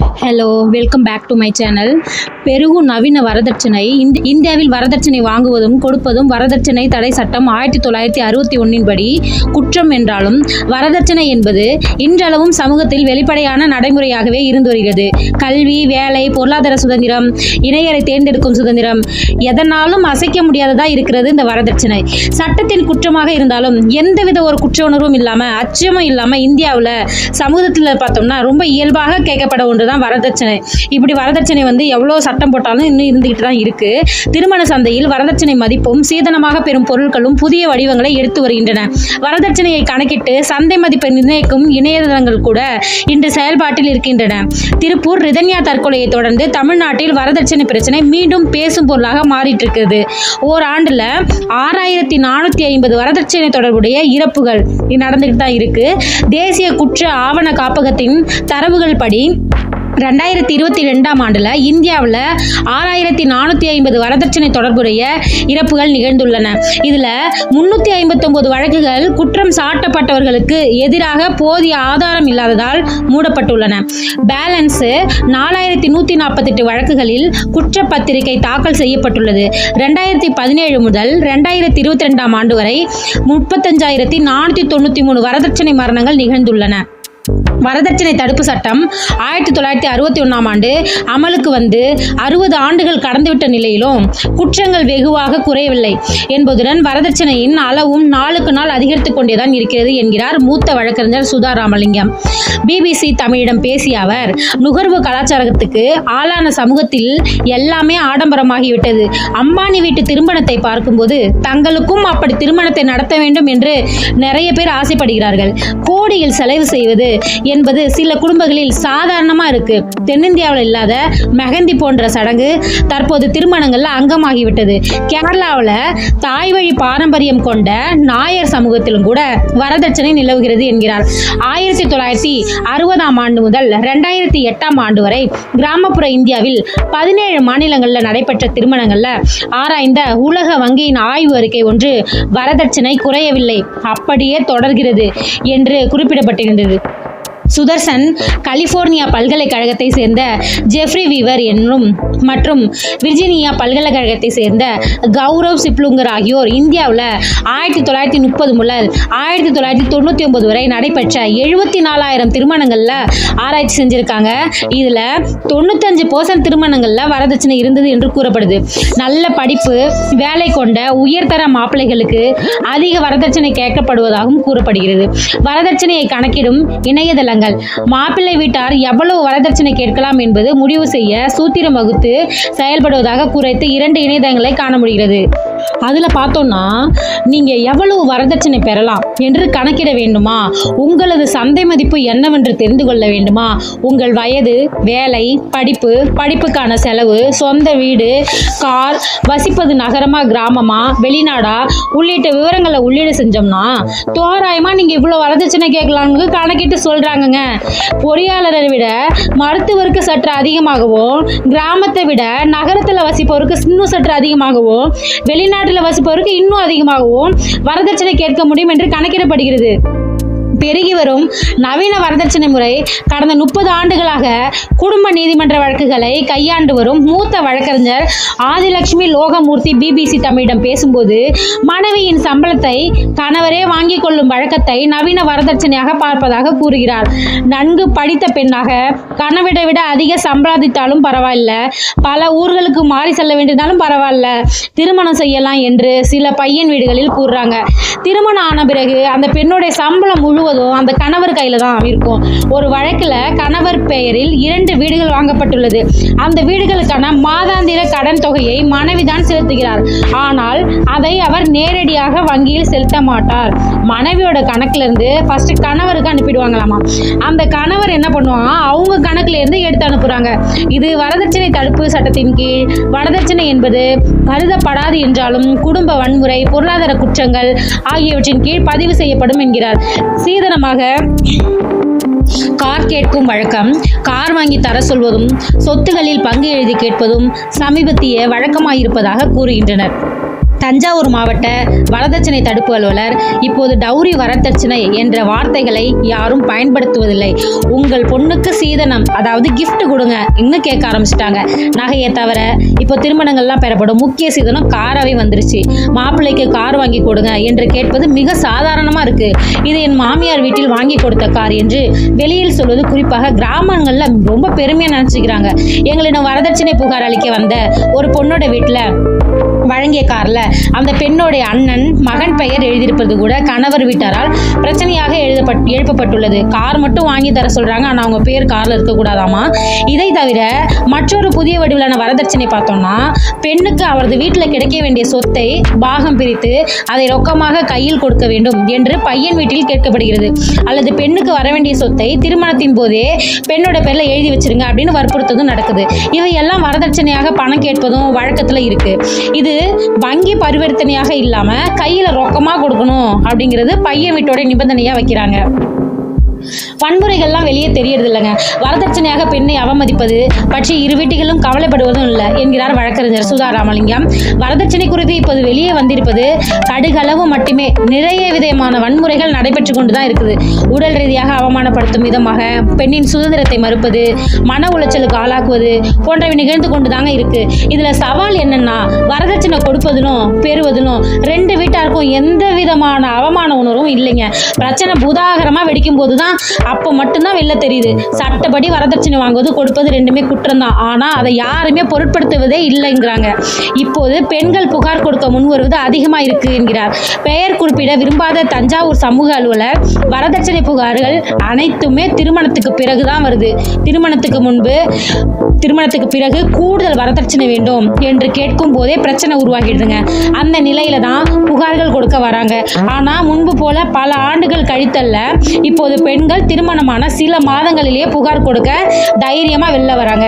Hello welcome back to my channel பெருகும் நவீன வரதட்சணை. இந்த இந்தியாவில் வரதட்சணை வாங்குவதும் கொடுப்பதும் வரதட்சணை தடை சட்டம் ஆயிரத்தி தொள்ளாயிரத்தி அறுபத்தி ஒன்றின் படி. குற்றம் என்றாலும் வரதட்சணை என்பது இன்றளவும் சமூகத்தில் வெளிப்படையான நடைமுறையாகவே இருந்து வருகிறது. கல்வி வேலை பொருளாதார சுதந்திரம் இணையரை தேர்ந்தெடுக்கும் சுதந்திரம். எதனாலும் அசைக்க முடியாததாக இருக்கிறது இந்த வரதட்சணை. சட்டத்தின் குற்றமாக இருந்தாலும் எந்தவித ஒரு குற்ற உணர்வும் இல்லாமல் அச்சமும் இல்லாமல் இந்தியாவில் சமூகத்தில் பார்த்தோம்னா ரொம்ப இயல்பாக கேட்கப்பட ஒன்று தான் வரதட்சணை. இப்படி வரதட்சணை வந்து எவ்வளோ சட்டம் போட்டாலும் இன்னும் இருந்துகிட்டு தான் இருக்கு. திருமண சந்தையில் வரதட்சணை மதிப்பும் சீதனமாக பெறும் பொருட்களும் புதிய வடிவங்களை எடுத்து வருகின்றன. வரதட்சணையை கணக்கிட்டு சந்தை மதிப்பை நிர்ணயிக்கும் இணையதளங்கள் கூட இன்று செயல்பாட்டில் இருக்கின்றன. திருப்பூர் ரிதன்யா தற்கொலையை தொடர்ந்து தமிழ்நாட்டில் வரதட்சணை பிரச்சனை மீண்டும் பேசும் பொருளாக மாறிட்டு இருக்குது ஓராண்டுல ஆறாயிரத்தி நானூற்றி ஐம்பது வரதட்சணை தொடர்புடைய இறப்புகள் நடந்துகிட்டு தான் இருக்கு. தேசிய குற்ற ஆவண காப்பகத்தின் தரவுகள் படி ரெண்டாயிரத்தி இருபத்தி ரெண்டாம் ஆண்டில் இந்தியாவில் ஆறாயிரத்தி நானூற்றி ஐம்பது வரதட்சணை தொடர்புடைய இறப்புகள் நிகழ்ந்துள்ளன. இதில் முன்னூற்றி ஐம்பத்தொம்போது வழக்குகள் குற்றம் சாட்டப்பட்டவர்களுக்கு எதிராக போதிய ஆதாரம் இல்லாததால் மூடப்பட்டுள்ளன. பேலன்ஸு நாலாயிரத்தி நூற்றி நாற்பத்தெட்டு வழக்குகளில் குற்றப்பத்திரிகை தாக்கல் செய்யப்பட்டுள்ளது. ரெண்டாயிரத்தி பதினேழு முதல் ரெண்டாயிரத்தி இருபத்தி ரெண்டாம் ஆண்டு வரை முப்பத்தஞ்சாயிரத்தி நானூற்றி தொண்ணூற்றி மூணு வரதட்சணை மரணங்கள் நிகழ்ந்துள்ளன. வரதட்சணை தடுப்பு சட்டம் ஆயிரத்தி தொள்ளாயிரத்தி அறுபத்தி ஒன்றாம் ஆண்டு அமலுக்கு வந்து அறுபது ஆண்டுகள் கடந்துவிட்ட நிலையிலும் குற்றங்கள் வெகுவாக குறையவில்லை என்பதுடன் வரதட்சணையின் அளவும் நாளுக்கு நாள் அதிகரித்து கொண்டேதான் இருக்கிறது என்கிறார் மூத்த வழக்கறிஞர் சுதா ராமலிங்கம். பிபிசி தமிழிடம் பேசிய அவர் நுகர்வு கலாச்சாரத்துக்கு ஆளான சமூகத்தில் எல்லாமே ஆடம்பரமாகிவிட்டது. அம்பானி வீட்டு திருமணத்தை பார்க்கும்போது தங்களுக்கும் அப்படி திருமணத்தை நடத்த வேண்டும் என்று நிறைய பேர் ஆசைப்படுகிறார்கள். கோடியில் செலவு செய்வது என்பது சில குடும்பங்களில் சாதாரணமாக இருக்கு. தென்னிந்தியாவில் இல்லாத மெஹந்தி போன்ற சடங்கு தற்போது திருமணங்கள்ல அங்கமாகிவிட்டது. கேரளாவில் தாய் வழி பாரம்பரியம் கொண்ட நாயர் சமூகத்திலும் கூட வரதட்சணை நிலவுகிறது என்கிறார். ஆயிரத்தி தொள்ளாயிரத்தி அறுபதாம் ஆண்டு முதல் ரெண்டாயிரத்தி எட்டாம் ஆண்டு வரை கிராமப்புற இந்தியாவில் பதினேழு மாநிலங்களில் நடைபெற்ற திருமணங்கள்ல ஆராய்ந்த உலக வங்கியின் ஆய்வு அறிக்கை ஒன்று வரதட்சணை குறையவில்லை அப்படியே தொடர்கிறது என்று குறிப்பிடப்பட்டிருந்தது. சுதர்சன் கலிபோர்னியா பல்கலைக்கழகத்தை சேர்ந்த ஜெஃப்ரி வீவர் என்னும் மற்றும் விர்ஜினியா பல்கலைக்கழகத்தை சேர்ந்த கௌரவ் சிப்லுங்கர் ஆகியோர் இந்தியாவில் ஆயிரத்தி தொள்ளாயிரத்தி முப்பது முதல் ஆயிரத்தி தொள்ளாயிரத்தி தொண்ணூற்றி ஒன்பது வரை நடைபெற்ற எழுபத்தி நாலாயிரம் திருமணங்களில் ஆராய்ச்சி செஞ்சுருக்காங்க. இதில் தொண்ணூத்தஞ்சு பர்சன்ட் திருமணங்களில் வரதட்சணை இருந்தது என்று கூறப்படுது. நல்ல படிப்பு வேலை கொண்ட உயர்தர மாப்பிள்ளைகளுக்கு அதிக வரதட்சணை கேட்கப்படுவதாகவும் கூறப்படுகிறது. வரதட்சணையை கணக்கிடும் இணையதளங்கள் மாப்பிள்ளை வீட்டார் எவ்வளவு வரதட்சணை கேட்கலாம் என்பது முடிவு செய்ய சூத்திரம் வகுத்து செயல்படுவதாக குறைத்து இரண்டு இணையதளங்களை காண முடிகிறது. அதில் பார்த்தோம்னா நீங்கள் எவ்வளவு வரதட்சணை பெறலாம் என்று கணக்கிட வேண்டுமா? உங்களது சந்தை மதிப்பு என்னவென்று தெரிந்து கொள்ள வேண்டுமா? உங்கள் வயது வேலை படிப்பு படிப்புக்கான செலவு சொந்த வீடு கார் வசிப்பது நகரமா கிராமமா வெளிநாடா? உள்ளிட்ட விவரங்களை உள்ளீடு செஞ்சோம்னா தோராயமாக நீங்கள் இவ்வளோ வரதட்சணை கேட்கலாம்னு கணக்கிட்டு சொல்கிறாங்கங்க பொறியாளரை விட மருத்துவருக்கு சற்று அதிகமாகவும் கிராமத்தை விட நகரத்தில் வசிப்பவருக்கு இன்னும் சற்று அதிகமாகவும் வெளிநாடு வெளிநாட்டில் வசிப்பவருக்கு இன்னும் அதிகமாகவும் வரதட்சணை கேட்க முடியும் என்று கணக்கிடப்படுகிறது. பெருகி வரும் நவீன வரதட்சணை முறை கடந்த முப்பது ஆண்டுகளாக குடும்ப நீதிமன்ற வழக்குகளை கையாண்டு வரும் மூத்த வழக்கறிஞர் ஆதிலட்சுமி லோகமூர்த்தி பிபிசி தமிழிடம் பேசும்போது மனைவியின் சம்பளத்தை கணவரே வாங்கிக் கொள்ளும் வழக்கத்தை நவீன வரதட்சணையாக பார்ப்பதாக கூறுகிறார். நன்கு படித்த பெண்ணாக கணவரை விட அதிக சம்பாதித்தாலும் பரவாயில்ல. பல ஊர்களுக்கு மாறி செல்ல வேண்டியதாலும் பரவாயில்ல. திருமணம் செய்யலாம் என்று சில பையன் வீடுகளில் கூறுறாங்க. திருமணம் ஆன பிறகு அந்த பெண்ணுடைய சம்பளம் முழு முழுவதும் அந்த கணவர் கையில் தான் இருக்கும். ஒரு வழக்கில் கணவர் பெயரில் இரண்டு வீடுகள் வாங்கப்பட்டுள்ளது. அந்த வீடுகளுக்கான மாதாந்திர கடன் தொகையை மனைவிதான் செலுத்துகிறார். ஆனால் அதை அவர் நேரடியாக வங்கியில் செலுத்த மாட்டார். மனைவியோட கணக்குல இருந்து ஃபர்ஸ்ட் கணவருக்கு அனுப்பிடுவாங்களாமா? அந்த கணவர் என்ன பண்ணுவாங்க அவங்க கணக்குல இருந்து எடுத்து அனுப்புறாங்க. இது வரதட்சணை தடுப்பு சட்டத்தின் கீழ் வரதட்சணை என்பது கருதப்படாது என்றாலும் குடும்ப வன்முறை பொருளாதார குற்றங்கள் ஆகியவற்றின் கீழ் பதிவு செய்யப்படும் என்கிறார். சீதனமாக கார் கேட்கும் வழக்கம். கார் வாங்கி தர சொல்வதும் சொத்துகளில் பங்கு எழுதி கேட்பதும் சமீபத்திய வழக்கமாயிருப்பதாக கூறுகின்றனர். தஞ்சாவூர் மாவட்ட வரதட்சணை தடுப்பு அலுவலர் இப்போது டௌரி வரதட்சணை என்ற வார்த்தைகளை யாரும் பயன்படுத்துவதில்லை. உங்கள் பொண்ணுக்கு சீதனம் அதாவது கிஃப்ட் கொடுங்க இன்னும் கேட்க ஆரம்பிச்சிட்டாங்க. நகையை தவிர இப்போ திருமணங்கள்லாம் பெறப்படும் முக்கிய சீதனம் காராகவே வந்துருச்சு. மாப்பிள்ளைக்கு கார் வாங்கி கொடுங்க என்று கேட்பது மிக சாதாரணமாக இருக்கு. இது என் மாமியார் வீட்டில் வாங்கி கொடுத்த கார் என்று வெளியில் சொல்வது குறிப்பாக கிராமங்களில் ரொம்ப பெருமையாக நினச்சிக்கிறாங்க. எங்களிடம் வரதட்சணை புகார் அளிக்க வந்த ஒரு பொண்ணோட வீட்டில் வழங்கிய கார்ல அந்த பெண்ணுடைய அண்ணன் மகன் பெயர் எழுதியிருப்பது கூட கணவர் வீட்டாரால் பிரச்சனையாக எழுதப்பட் எழுப்பப்பட்டுள்ளது. கார் மட்டும் வாங்கி தர சொல்றாங்க. ஆனா அவங்க பேர் கார்ல இருக்கக்கூடாதாமா இதை தவிர மற்றொரு புதிய வடிவிலான வரதட்சணை பார்த்தோம்னா பெண்ணுக்கு அவரது வீட்டில் கிடைக்க வேண்டிய சொத்தை பாகம் பிரித்து அதை ரொக்கமாக கையில் கொடுக்க வேண்டும் என்று பையன் வீட்டில் கேட்கப்படுகிறது. அல்லது பெண்ணுக்கு வர வேண்டிய சொத்தை திருமணத்தின் போதே பெண்ணோட பேர்ல எழுதி வச்சிருங்க அப்படின்னு வற்புறுத்ததும் நடக்குது. இவை எல்லாம் வரதட்சணையாக பணம் கேட்பதும் வழக்கத்துல இருக்கு. இது வங்கி பரிவர்த்தனையாக இல்லாமல் கையில் ரொக்கமாக கொடுக்கணும் அப்படிங்கிறது பையன் வீட்டோட நிபந்தனையா வைக்கிறாங்க. வன்முறைகள்லாம் வெளியே தெரியறது இல்லைங்க வரதட்சணையாக பெண்ணை அவமதிப்பது பற்றி இரு வீட்டுகளும் கவலைப்படுவதும் இல்லை என்கிறார் வழக்கறிஞர் சுதா ராமலிங்கம். வரதட்சணை குறித்து இப்போது வெளியே வந்திருப்பது கடுகளவு மட்டுமே. நிறைய விதமான வன்முறைகள் நடைபெற்று கொண்டு தான் இருக்குது. உடல் ரீதியாக அவமானப்படுத்தும் விதமாக பெண்ணின் சுதந்திரத்தை மறுப்பது மன உளைச்சலுக்கு ஆளாக்குவது போன்றவை நிகழ்ந்து கொண்டு தாங்க இருக்கு. இதுல சவால் என்னன்னா வரதட்சணை கொடுப்பதிலும் பெறுவதிலும் ரெண்டு வீட்டாருக்கும் எந்த விதமான அவமான உணர்வும் இல்லைங்க. பிரச்சனை பூதாகரமா வெடிக்கும் போது தான் அப்போ மட்டும்தான் வெளில தெரியுது. சட்டப்படி வரதட்சணை வாங்குவது கொடுப்பது ரெண்டுமே குற்றம் தான் ஆனா அதை யாருமே பொருட்படுத்துவதே இல்லைங்கிறாங்க. இப்போது பெண்கள் புகார் கொடுக்க முன் வருவது அதிகமா இருக்கு என்கிறார். பெயர் குறிப்பிட விரும்பாத தஞ்சாவூர் சமூக அலுவலர் வரதட்சணை புகார்கள் அனைத்துமே திருமணத்துக்கு பிறகு தான் வருது. திருமணத்துக்கு முன்பு திருமணத்துக்கு பிறகு கூடுதல் வரதட்சணை வேண்டும் என்று கேட்கும் போதே பிரச்சனை உருவாகிடுதுங்க. அந்த நிலையில தான் புகார்கள் கொடுக்க வராங்க. ஆனா முன்பு போல பல ஆண்டுகள் கழித்தல்ல இப்போது பெண் பெண்கள் திருமணமான சில மாதங்களிலேயே புகார் கொடுக்க தைரியமாக வெளில வராங்க.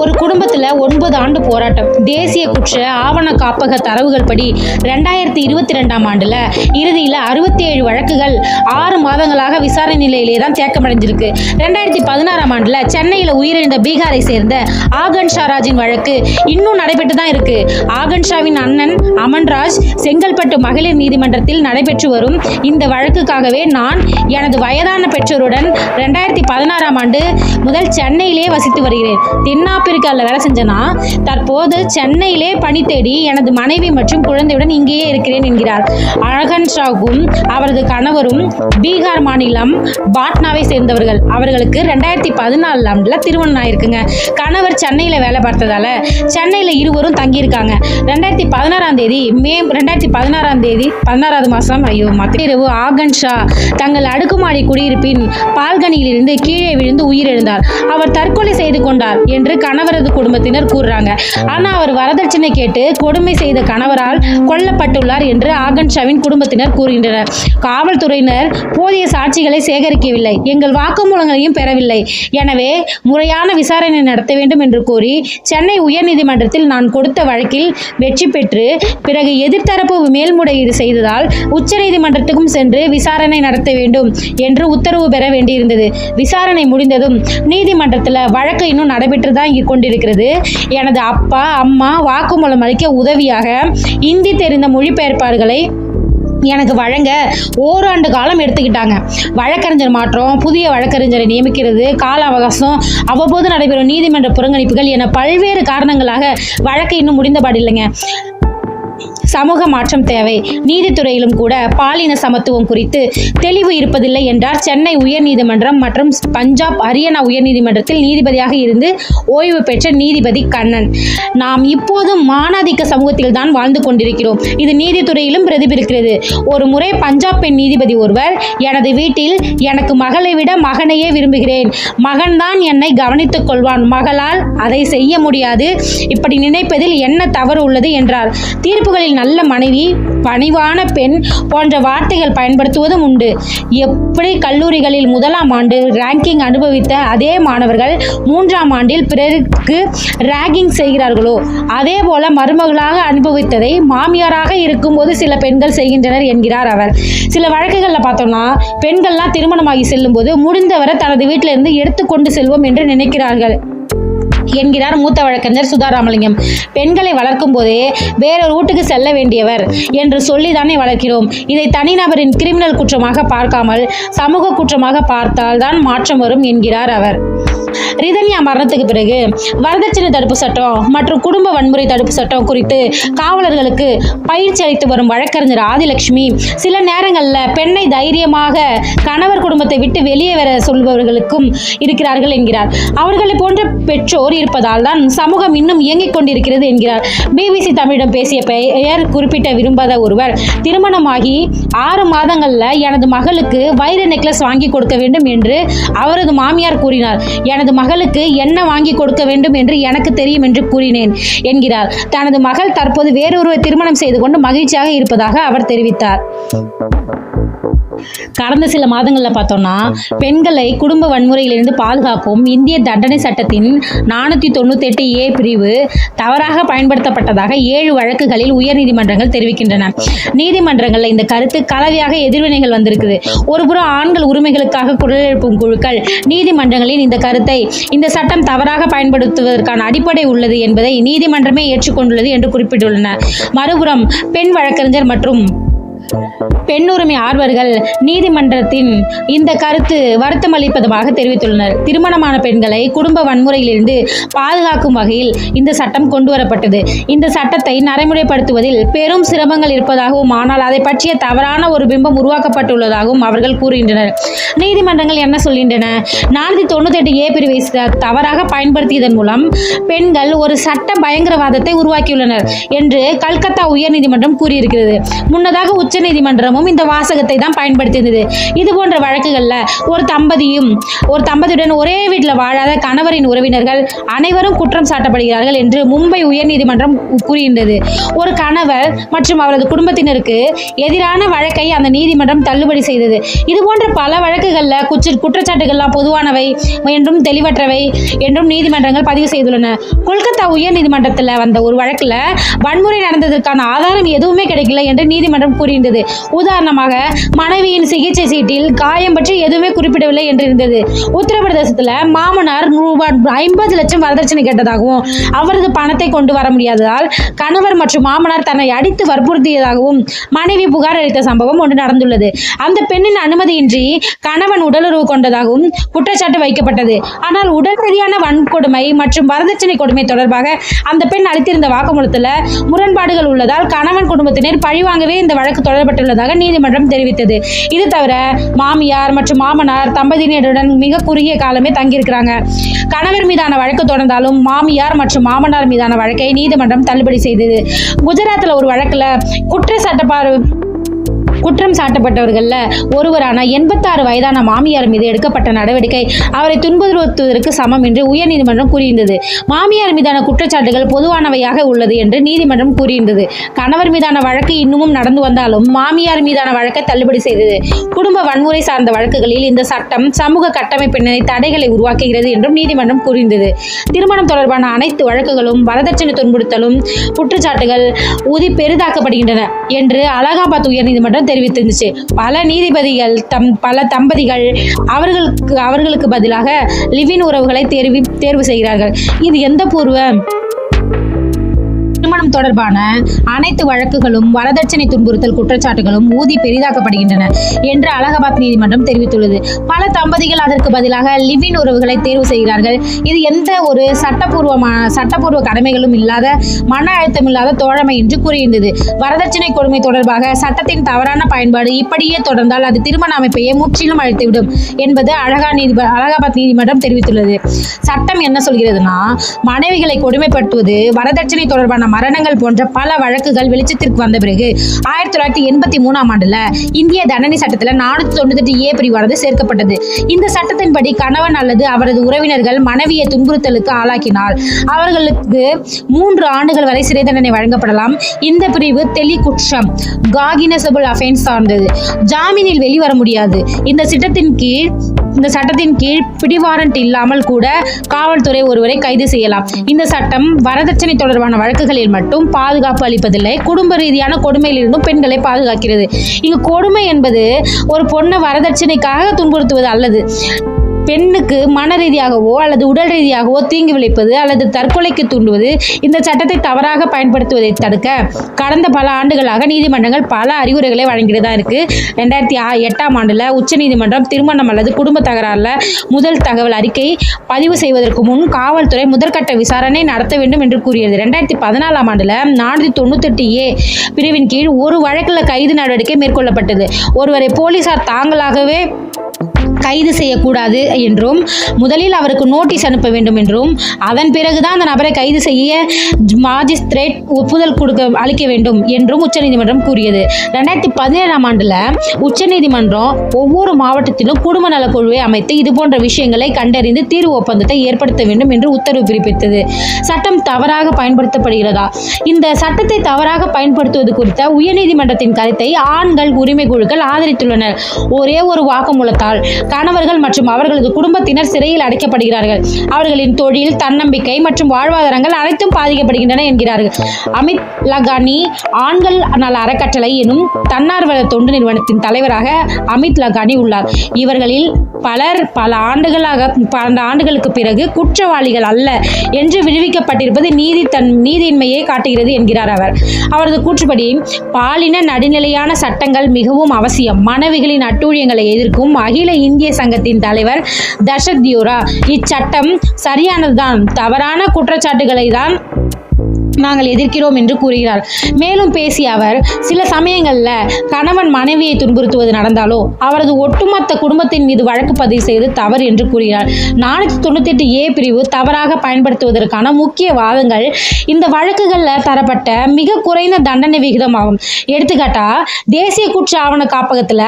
ஒரு குடும்பத்தில் ஒன்பது ஆண்டு போராட்டம். தேசிய குற்ற ஆவண காப்பக தரவுகள் படி ரெண்டாயிரத்தி இருபத்தி ரெண்டாம் ஆண்டில் இறுதியில் அறுபத்தி ஏழு வழக்குகள் ஆறு மாதங்களாக விசாரணை நிலையிலே தான் தேக்கமடைஞ்சிருக்கு. ரெண்டாயிரத்தி பதினாறாம் ஆண்டில் சென்னையில் உயிரிழந்த பீகாரை சேர்ந்த ஆகன் ஷாராஜின் வழக்கு இன்னும் நடைபெற்று தான் இருக்கு. ஆகன் ஷாவின் அண்ணன் அமன்ராஜ் செங்கல்பட்டு மகளிர் நீதிமன்றத்தில் நடைபெற்று வரும் இந்த வழக்குக்காகவே நான் எனது வயதான பெற்றோருடன் ரெண்டாயிரத்தி பதினாறாம் ஆண்டு முதல் சென்னையிலே வசித்து வருகிறேன். தென்னாப்பிரிக்காவில் வேலை செஞ்சனா தற்போது சென்னையிலே பணி தேடி எனது மனைவி மற்றும் குழந்தையுடன் இங்கேயே இருக்கிறேன் என்கிறார். அழகன் ஷாகும் அவரது கணவரும் பீகார் மாநிலம் பாட்னாவை சேர்ந்தவர்கள். அவர்களுக்கு ரெண்டாயிரத்தி பதினாலு ஆண்டில் திருமணம் ஆயிருக்குங்க. கணவர் சென்னையில் வேலை பார்த்ததால சென்னையில் இருவரும் தங்கியிருக்காங்க. ரெண்டாயிரத்தி பதினாறாம் தேதி மே ரெண்டாயிரத்தி பதினாறாம் தேதி பதினாறாவது மாதம் ஐயோ மத்திய இரவு ஆகன் ஷா தங்கள் அடுக்குமாடி குடியிருப்பின் பால்கனியிலிருந்து கீழே விழுந்து உயிரிழந்தார். அவர் தற்கொலை செய்து கொண்டார் என்று கணவரது குடும்பத்தினர் கூறுறாங்க. ஆனா அவர் வரதட்சணை கேட்டு கொடுமை செய்த கணவரால் கொல்லப்பட்டுள்ளார் என்று ஆகன் ஷாவின் குடும்பத்தினர் கூறுகின்றனர். காவல்துறையினர் போதிய சாட்சிகளை சேகரிக்கவில்லை. எங்கள் வாக்குமூலங்களையும் பெறவில்லை. எனவே முறையான விசாரணை நடத்த வேண்டும் என்று கூறி சென்னை உயர்நீதிமன்றத்தில் நான் கொடுத்த வழக்கில் வெற்றி பெற்று பிறகு எதிர்த்தரப்பு மேல்முறையீடு செய்ததால் உச்சநீதிமன்றத்துக்கும் சென்று விசாரணை நடத்த வேண்டும் என்று உத்தரவு பெற வேண்டியிருந்தது. விசாரணை முடிந்ததும் நீதிமன்றத்தில் வழக்கு வழக்கு இன்னும் நடைபெற்று தான் இங்கு கொண்டிருக்கிறது. எனது அப்பா அம்மா வாக்குமூலம் அளிக்க உதவியாக இந்தி தெரிந்த மொழிபெயர்ப்பாளர்களை எனக்கு வழங்க ஓராண்டு காலம் எடுத்துக்கிட்டாங்க. வழக்கறிஞர் மாற்றம் புதிய வழக்கறிஞரை நியமிக்கிறது கால அவகாசம் அவ்வப்போது நடைபெறும் நீதிமன்ற புறங்கணிப்புகள் என பல்வேறு காரணங்களாக வழக்கு இன்னும் முடிந்தபாடு இல்லைங்க சமூக மாற்றம் தேவை. நீதித்துறையிலும் கூட பாலின சமத்துவம் குறித்து தெளிவு இருப்பதில்லை என்றார் சென்னை உயர்நீதிமன்றம் மற்றும் பஞ்சாப் ஹரியானா உயர்நீதிமன்றத்தில் நீதிபதியாக இருந்து ஓய்வு பெற்ற நீதிபதி கண்ணன். நாம் இப்போதும் மானாதிக்க சமூகத்தில் தான் வாழ்ந்து கொண்டிருக்கிறோம். இது நீதித்துறையிலும் பிரதிபலிக்கிறது. ஒரு முறை பஞ்சாப் பெண் நீதிபதி ஒருவர் எனது வீட்டில் எனக்கு மகளை விட மகனையே விரும்புகிறேன். மகன்தான் என்னை கவனித்துக் கொள்வான். மகளால் அதை செய்ய முடியாது. இப்படி நினைப்பதில் என்ன தவறு உள்ளது? என்றார். தீர்ப்புகளில் நல்ல மனைவி பணிவான பெண் போன்ற வார்த்தைகள் பயன்படுத்துவதும் உண்டு. எப்படி கல்லூரிகளில் முதலாம் ஆண்டு ரேங்கிங் அனுபவித்த அதே மாணவர்கள் மூன்றாம் ஆண்டில் பிறருக்கு ரேகிங் செய்கிறார்களோ அதே போல மருமகளாக அனுபவித்ததை மாமியாராக இருக்கும்போது சில பெண்கள் செய்கின்றனர் என்கிறார் அவர். சில வழக்குகளில் பார்த்தோம்னா பெண்கள்லாம் திருமணமாகி செல்லும்போது முடிந்தவரை தனது வீட்டிலிருந்து எடுத்துக்கொண்டு செல்வோம் என்று நினைக்கிறார்கள். என்கிறார் மூத்த வழக்கறிஞர் சுதா ராமலிங்கம் பெண்களை வளர்க்கும் போதே வேறொரு வீட்டுக்கு செல்ல வேண்டியவர் என்று சொல்லிதானே வளர்க்கிறோம். இதை தனிநபரின் கிரிமினல் குற்றமாக பார்க்காமல் சமூக குற்றமாக பார்த்தால் தான் மாற்றம் வரும் என்கிறார் அவர். ரிதன்யா மரணத்துக்கு பிறகு வரதட்சணை தடுப்பு சட்டம் மற்றும் குடும்ப வன்முறை தடுப்பு சட்டம் குறித்து காவலர்களுக்கு பயிற்சி அளித்து வரும் வழக்கறிஞர் ஆதிலட்சுமி சில நேரங்களில் பெண்ணை தைரியமாக கணவர் குடும்பத்தை விட்டு வெளியே வர சொல்பவர்களுக்கும் இருக்கிறார்கள் என்கிறார். அவர்களை போன்ற பெற்றோர் இருப்பதால் தான் சமூகம் இன்னும் இயங்கிக் கொண்டிருக்கிறது என்கிறார். பிபிசி தமிழிடம் பேசிய பெயர் குறிப்பிட்ட விரும்பாத ஒருவர் திருமணமாகி ஆறு மாதங்களில் எனது மகளுக்கு வைர நெக்லஸ் வாங்கி கொடுக்க வேண்டும் என்று அவரது மாமியார் கூறினார். எனது மகளுக்கு என்ன வாங்கி கொடுக்க வேண்டும் என்று எனக்கு தெரியும் என்று கூறினேன் என்கிறார் தனது மகள் தற்போது வேறொருவர் திருமணம் செய்து கொண்டு மகிழ்ச்சியாக இருப்பதாக அவர் தெரிவித்தார். கடந்த சில மாதங்களில் பார்த்தோம்னா பெண்களை குடும்ப வன்முறையிலிருந்து பாதுகாக்கும் இந்திய தண்டனை சட்டத்தின் நானூற்றி தொண்ணூத்தெட்டு ஏ பிரிவு தவறாக பயன்படுத்தப்பட்டதாக ஏழு வழக்குகளில் உயர்நீதிமன்றங்கள் தெரிவிக்கின்றன. நீதிமன்றங்களில் இந்த கருத்து கலவையாக எதிர்வினைகள் வந்திருக்குது. ஒருபுறம் ஆண்கள் உரிமைகளுக்காக குரல் எழுப்பும் குழுக்கள் நீதிமன்றங்களின் இந்த கருத்தை இந்த சட்டம் தவறாக பயன்படுத்துவதற்கான அடிப்படை உள்ளது என்பதை நீதிமன்றமே ஏற்றுக்கொண்டுள்ளது என்று குறிப்பிட்டுள்ளன. மறுபுறம் பெண் வழக்கறிஞர் மற்றும் பெண்ணுரிமை ஆர்வர்கள் நீதிமன்றத்தின் இந்த கருத்து வருத்தம் அளிப்பதாக தெரிவித்துள்ளனர். திருமணமான பெண்களை குடும்ப வன்முறையிலிருந்து பாதுகாக்கும் வகையில் இந்த சட்டம் கொண்டு வரப்பட்டது. இந்த சட்டத்தை நடைமுறைப்படுத்துவதில் பெரும் சிரமங்கள் இருப்பதாகவும் ஆனால் அதை பற்றிய தவறான ஒரு பிம்பம் உருவாக்கப்பட்டுள்ளதாகவும் அவர்கள் கூறுகின்றனர். நீதிமன்றங்கள் என்ன சொல்கின்றன? நானூற்றி தொண்ணூத்தெட்டு ஏ பிரிவை தவறாக பயன்படுத்தியதன் மூலம் பெண்கள் ஒரு சட்ட பயங்கரவாதத்தை உருவாக்கியுள்ளனர் என்று கல்கத்தா உயர்நீதிமன்றம் கூறியிருக்கிறது. முன்னதாக உச்ச உச்சநீதிமன்றமும் இந்த வாசகத்தை தான் பயன்படுத்தியிருந்தது. இது போன்ற வழக்குகளில் ஒரு தம்பதியும் ஒரு தம்பதியுடன் ஒரே வீட்டில் வாழாத கணவரின் உறவினர்கள் அனைவரும் குற்றம் சாட்டப்படுகிறார்கள் என்று மும்பை உயர்நீதிமன்றம் கூறியிருந்தது. ஒரு கணவர் மற்றும் அவரது குடும்பத்தினருக்கு எதிரான வழக்கை அந்த நீதிமன்றம் தள்ளுபடி செய்தது. இது போன்ற பல வழக்குகளில் குற்ற குற்றச்சாட்டுகள்லாம் பொதுவானவை என்றும் தெளிவற்றவை என்றும் நீதிமன்றங்கள் பதிவு செய்துள்ளன. கொல்கத்தா உயர்நீதிமன்றத்தில் வந்த ஒரு வழக்கில் வன்முறை நடந்ததற்கான ஆதாரம் எதுவுமே கிடைக்கல என்று நீதிமன்றம் கூறியிருந்தது. உதாரணமாக மனைவியின் சிகிச்சை சீட்டில் காயம் பற்றி எதுவுமே குறிப்பிடவில்லை என்று இருந்தது உத்தரப்பிரதேசத்தில் மாமனார் ரூபாய் ஐம்பது லட்சம் வரதட்சணை கேட்டதாகவும் அவரது பணத்தை கொண்டு வர முடியாததால் கணவர் மற்றும் மாமனார் தன்னை அடித்து வற்புறுத்தியதாகவும் மனைவி புகார் அளித்த சம்பவம் ஒன்று நடந்துள்ளது. அந்த பெண்ணின் அனுமதியின்றி கணவன் உடலுறவு கொண்டதாகவும் குற்றச்சாட்டு வைக்கப்பட்டது. ஆனால் உடல் ரீதியான வன்கொடுமை மற்றும் வரதட்சணை கொடுமை தொடர்பாக அந்த பெண் அளித்திருந்த வாக்குமூலத்தில் முரண்பாடுகள் உள்ளதால் கணவன் குடும்பத்தினர் பழிவாங்கவே இந்த வழக்கு தொடரப்பட்டுள்ளதாக நீதிமன்றம் தெரிவித்தது. இது தவிர மாமியார் மற்றும் மாமனார் தம்பதியினருடன் மிக குறுகிய காலமே தங்கியிருக்கிறாங்க. கணவர் மீதான வழக்கு தொடர்ந்தாலும் மாமியார் மற்றும் மாமனார் மீதான வழக்கை நீதிமன்றம் தள்ளுபடி செய்தது. குஜராத்தில் ஒரு வழக்கில் குற்ற சட்டப்பார்வை குற்றம் சாட்டப்பட்டவர்களில் ஒருவரான எண்பத்தாறு வயதான மாமியார் மீது எடுக்கப்பட்ட நடவடிக்கை அவரை துன்புறுத்துவதற்கு சமம் என்று உயர்நீதிமன்றம் கூறியிருந்தது. மாமியார் மீதான குற்றச்சாட்டுகள் பொதுவானவையாக உள்ளது என்று நீதிமன்றம் கூறியிருந்தது. கணவர் மீதான வழக்கு இன்னமும் நடந்து வந்தாலும் மாமியார் மீதான வழக்கை தள்ளுபடி செய்தது. குடும்ப வன்முறை சார்ந்த வழக்குகளில் இந்த சட்டம் சமூக கட்டமைப்பினை தடைகளை உருவாக்குகிறது என்றும் நீதிமன்றம் கூறியிருந்தது. திருமணம் தொடர்பான அனைத்து வழக்குகளும் வரதட்சணை துன்புறுத்தலும் குற்றச்சாட்டுகள் உதி பெரிதாக்கப்படுகின்றன என்று அலகாபாத் உயர்நீதிமன்றம் தெரிவித்திருந்துச்சு. பல நீதிபதிகள் தம் பல தம்பதிகள் அவர்களுக்கு அவர்களுக்கு பதிலாக லிவின் உறவுகளை தேர்வி தேர்வு செய்கிறார்கள். இது எந்த பூர்வ திருமணம் தொடர்பான அனைத்து வழக்குகளும் வரதட்சணை துன்புறுத்தல் குற்றச்சாட்டுகளும் ஊதி பெரிதாக்கப்படுகின்றன என்று அலகாபாத் நீதிமன்றம் தெரிவித்துள்ளது. பல தம்பதிகள் அதற்கு பதிலாக லிவின் உறவுகளை தேர்வு செய்கிறார்கள். இது எந்த ஒரு சட்டப்பூர்வமான சட்டப்பூர்வ கடமைகளும் இல்லாத மன அழுத்தம் இல்லாத தோழமை என்று கூறியிருந்தது வரதட்சணை கொடுமை தொடர்பாக சட்டத்தின் தவறான பயன்பாடு இப்படியே தொடர்ந்தால் அது திருமண அமைப்பையே முற்றிலும் அழித்துவிடும் என்பது அழகா நீதிப அலகாபாத் நீதிமன்றம் தெரிவித்துள்ளது. சட்டம் என்ன சொல்கிறதுனா மனைவிகளை கொடுமைப்படுத்துவது வரதட்சணை தொடர்பான மரணங்கள் போன்ற பல வழக்குகள் வெளிச்சத்திற்கு வந்த பிறகு ஆயிரத்தி தொள்ளாயிரத்தி எண்பத்தி மூணாம் ஆண்டுல இந்திய தண்டனை சட்டத்துல நானூத்தி தொண்ணூத்தி ஏ பிரிவானது சேர்க்கப்பட்டது. இந்த சட்டத்தின்படி கணவன் அல்லது அவரது உறவினர்கள் மனைவியை துன்புறுத்தலுக்கு ஆளாக்கினால் அவர்களுக்கு மூன்று ஆண்டுகள் வரை சிறை தண்டனை வழங்கப்படலாம். இந்த பிரிவு தெளி குற்றம் காகினசபிள் அஃபென்ஸ் சார்ந்தது. ஜாமீனில் வெளிவர முடியாது. இந்த சட்டத்தின் கீழ் இந்த சட்டத்தின் கீழ் பிடிவாரண்ட் இல்லாமல் கூட காவல்துறை ஒருவரை கைது செய்யலாம். இந்த சட்டம் வரதட்சணை தொடர்பான வழக்குகளில் மட்டும் பாதுகாப்பு அளிப்பதில்லை குடும்ப ரீதியான கொடுமையிலிருந்தும் பெண்களை பாதுகாக்கிறது. இங்கு கொடுமை என்பது ஒரு பொண்ணை வரதட்சணைக்காக துன்புறுத்துவது அல்லது பெண்ணுக்கு மன ரீதியாகவோ அல்லது உடல் ரீதியாகவோ தீங்கு விளைப்பது அல்லது தற்கொலைக்கு தூண்டுவது இந்த சட்டத்தை தவறாக பயன்படுத்துவதை தடுக்க கடந்த பல ஆண்டுகளாக நீதிமன்றங்கள் பல அறிவுரைகளை வழங்கிட்டு தான் இருக்குது ரெண்டாயிரத்தி ஆ- எட்டாம் ஆண்டில் உச்சநீதிமன்றம் திருமணம் அல்லது குடும்ப தகராறில் முதல் தகவல் அறிக்கை பதிவு செய்வதற்கு முன் காவல்துறை முதற்கட்ட விசாரணை நடத்த வேண்டும் என்று கூறியது. ரெண்டாயிரத்தி பதினாலாம் ஆண்டில் நானூற்றி தொண்ணூத்தெட்டு ஏ பிரிவின் கீழ் ஒரு வழக்கில் கைது நடவடிக்கை மேற்கொள்ளப்பட்டது. ஒருவரை போலீசார் தாங்களாகவே கைது செய்யக்கூடாது என்றும் முதலில் அவருக்கு நோட்டீஸ் அனுப்ப வேண்டும் என்றும் அதன் பிறகுதான் அந்த நபரை கைது செய்ய மாஜிஸ்திரேட் ஒப்புதல் கொடுக்க அளிக்க வேண்டும் என்றும் உச்சநீதிமன்றம் கூறியது. ரெண்டாயிரத்தி பதினேழாம் ஆண்டில் உச்சநீதிமன்றம் ஒவ்வொரு மாவட்டத்திலும் குடும்ப நலக்குழுவை அமைத்து இது போன்ற விஷயங்களை கண்டறிந்து தீர்வு ஒப்பந்தத்தை ஏற்படுத்த வேண்டும் என்று உத்தரவு பிறப்பித்தது. சட்டம் தவறாக பயன்படுத்தப்படுகிறதா? இந்த சட்டத்தை தவறாக பயன்படுத்துவது குறித்த உயர்நீதிமன்றத்தின் கருத்தை ஆண்கள் உரிமை குழுக்கள் ஆதரித்துள்ளனர். ஒரே ஒரு வாக்குமூலத்தால் கணவர்கள் மற்றும் அவர்களது குடும்பத்தினர் சிறையில் அடைக்கப்படுகிறார்கள். அவர்களின் தொழில் தன்னம்பிக்கை மற்றும் வாழ்வாதாரங்கள் அனைத்தும் பாதிக்கப்படுகின்றன என்கிறார்கள். அமித் லகானி ஆண்கள் நல அறக்கட்டளை எனும் தன்னார்வ தொண்டு நிறுவனத்தின் தலைவராக அமித் லகானி உள்ளார். இவர்களில் பலர் பல ஆண்டுகளாக பல ஆண்டுகளுக்கு பிறகு குற்றவாளிகள் அல்ல என்று விடுவிக்கப்பட்டிருப்பது நீதி தன் நீதியின்மையை காட்டுகிறது என்கிறார் அவர். அவரது கூற்றுப்படி பாலின நடுநிலையான சட்டங்கள் மிகவும் அவசியம். மனைவிகளின் அட்டூழியங்களை எதிர்க்கும் அகில இந்திய சங்கத்தின் தலைவர் தர்ஷத் தியோரா. இச்சட்டம் சரியானதுதான். தவறான குற்றச்சாட்டுகளை தான் நாங்கள் எதிர்க்கிறோம் என்று கூறுகிறார். மேலும் பேசிய அவர் சில சமயங்களில் கணவன் மனைவியை துன்புறுத்துவது நடந்தாலோ அவரது ஒட்டுமொத்த குடும்பத்தின் மீது வழக்கு பதிவு செய்து தவறு என்று கூறுகிறார். நானூற்றி தொண்ணூத்தெட்டு ஏ பிரிவு தவறாக பயன்படுத்துவதற்கான முக்கிய வாதங்கள் இந்த வழக்குகளில் தரப்பட்ட மிக குறைந்த தண்டனை விகிதமாகும். எடுத்துக்காட்டா தேசிய குற்ற ஆவண காப்பகத்தில்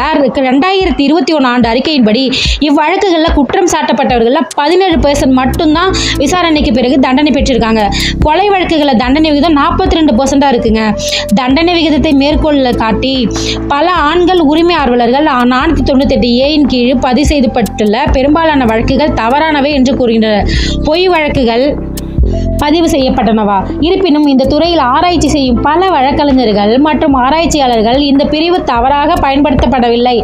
ரெண்டாயிரத்தி இருபத்தி ஒன்று ஆண்டு அறிக்கையின்படி இவ்வழக்குகளில் குற்றம் சாட்டப்பட்டவர்களில் பதினேழு பெர்சன்ட் மட்டும்தான் விசாரணைக்கு பிறகு தண்டனை பெற்றிருக்காங்க. கொலை வழக்குகளை தண்டனை விகிதம் நாற்பத்தி ரெண்டு பர்சண்டாக இருக்குங்க. தண்டனை விகிதத்தை மேற்கொள்ள காட்டி பல ஆண்கள் உரிமை ஆர்வலர்கள் நானூற்றி தொண்ணூத்தெட்டு ஏயின் கீழ் பதிவு செய்யப்பட்டுள்ள பெரும்பாலான வழக்குகள் தவறானவை என்று கூறுகின்றனர். பொய் வழக்குகள் பதிவு செய்யப்பட்டனவா? இருப்பினும் இந்த துறையில் ஆராய்ச்சி செய்யும் பல வழக்கறிஞர்கள் மற்றும் ஆராய்ச்சியாளர்கள் இந்த பிரிவு தவறாக பயன்படுத்தப்படவில்லை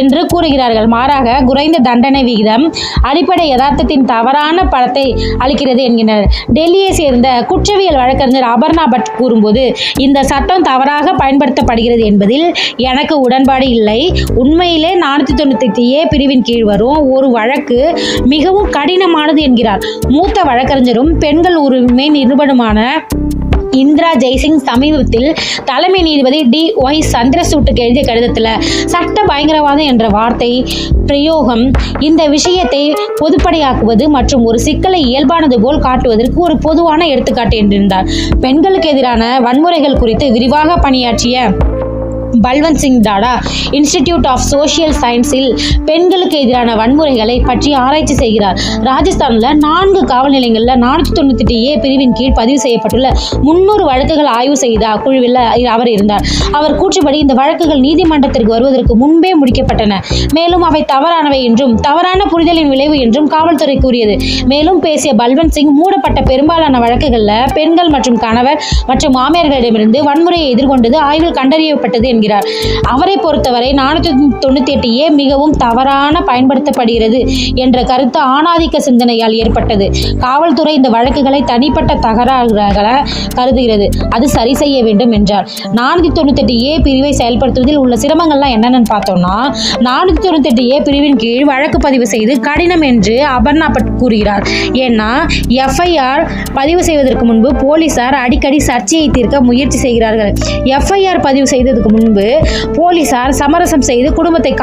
என்று கூறுகிறார்கள். மாறாக குறைந்த தண்டனை விகிதம் அடிப்படை யதார்த்தத்தின் தவறான படத்தை அளிக்கிறது என்கின்றனர். டெல்லியை சேர்ந்த குற்றவியல் வழக்கறிஞர் அபர்ணா பட் கூறும்போது இந்த சட்டம் தவறாக பயன்படுத்தப்படுகிறது என்பதில் எனக்கு உடன்பாடு இல்லை. உண்மையிலே நானூற்றி தொண்ணூற்றி ஏ பிரிவின் கீழ் வரும் ஒரு வழக்கு மிகவும் கடினமானது என்கிறார். மூத்த வழக்கறிஞரும் பெண்கள் உரிமை நிறுவனமான இந்திரா ஜெய்சிங் சமீபத்தில் தலைமை நீதிபதி டி ஒய் சந்திரசூட்டுக்கு எழுதிய கடிதத்தில் சட்ட பயங்கரவாதம் என்ற வார்த்தை பிரயோகம். இந்த விஷயத்தை பொதுப்படையாக்குவது மற்றும் ஒரு சிக்கலை இயல்பானது போல் காட்டுவதற்கு ஒரு பொதுவான எடுத்துக்காட்டு என்றிருந்தார். பெண்களுக்கு எதிரான வன்முறைகள் குறித்து விரிவாக பணியாற்றிய பல்வந்த் சிங் தாடா இன்ஸ்டிடியூட் ஆஃப் சோஷியல் சயின்ஸில் பெண்களுக்கு எதிரான வன்முறைகளை பற்றி ஆராய்ச்சி செய்கிறார். ராஜஸ்தானில் நான்கு காவல் நிலையங்களில் நானூற்றி தொண்ணூத்தெட்டு ஏ பிரிவின் கீழ் பதிவு செய்யப்பட்டுள்ள முன்னூறு வழக்குகள் ஆய்வு செய்த அக்குழுவில் அவர் இருந்தார். அவர் கூற்றுப்படி இந்த வழக்குகள் நீதிமன்றத்திற்கு வருவதற்கு முன்பே முடிக்கப்பட்டன. மேலும் அவை தவறானவை என்றும் தவறான புரிதலின் விளைவு என்றும் காவல்துறை கூறியது. மேலும் பேசிய பல்வந்த் சிங் மூடப்பட்ட பெரும்பாலான வழக்குகளில் பெண்கள் மற்றும் கணவர் மற்றும் மாமியார்களிடமிருந்து வன்முறையை எதிர்கொண்டது ஆய்வில் கண்டறியப்பட்டது என்கிறார். அவரை பொறுத்தவரை நானூற்றி தொண்ணூத்தி எட்டு ஏ மிகவும் தவறான பயன்படுத்தப்படுகிறது என்ற கருத்து ஆணாதிக்க சிந்தனையால் ஏற்பட்டது. காவல்துறை இந்த வழக்குகளை தனிப்பட்ட தகராறுகளை கருதுகிறது. அது சரி செய்ய வேண்டும் என்றார். நானூற்றி தொண்ணூத்தெட்டு ஏ பிரிவை செயல்படுத்துவதில் உள்ள சிரமங்கள்லாம் என்னென்னு பார்த்தோம்னா நானூற்றி தொண்ணூற்றி எட்டு ஏ பிரிவின் கீழ் வழக்கு பதிவு செய்து கடினம் என்று அபர்ணா பட் கூறுகிறார். ஏன்னா எஃப்ஐஆர் பதிவு செய்வதற்கு முன்பு போலீசார் அடிக்கடி சர்ச்சையை தீர்க்க முயற்சி செய்கிறார்கள். எஃப்ஐஆர் பதிவு செய்ததுக்கு முன்பு போலீசார் சமரசம் செய்து குடும்பத்தை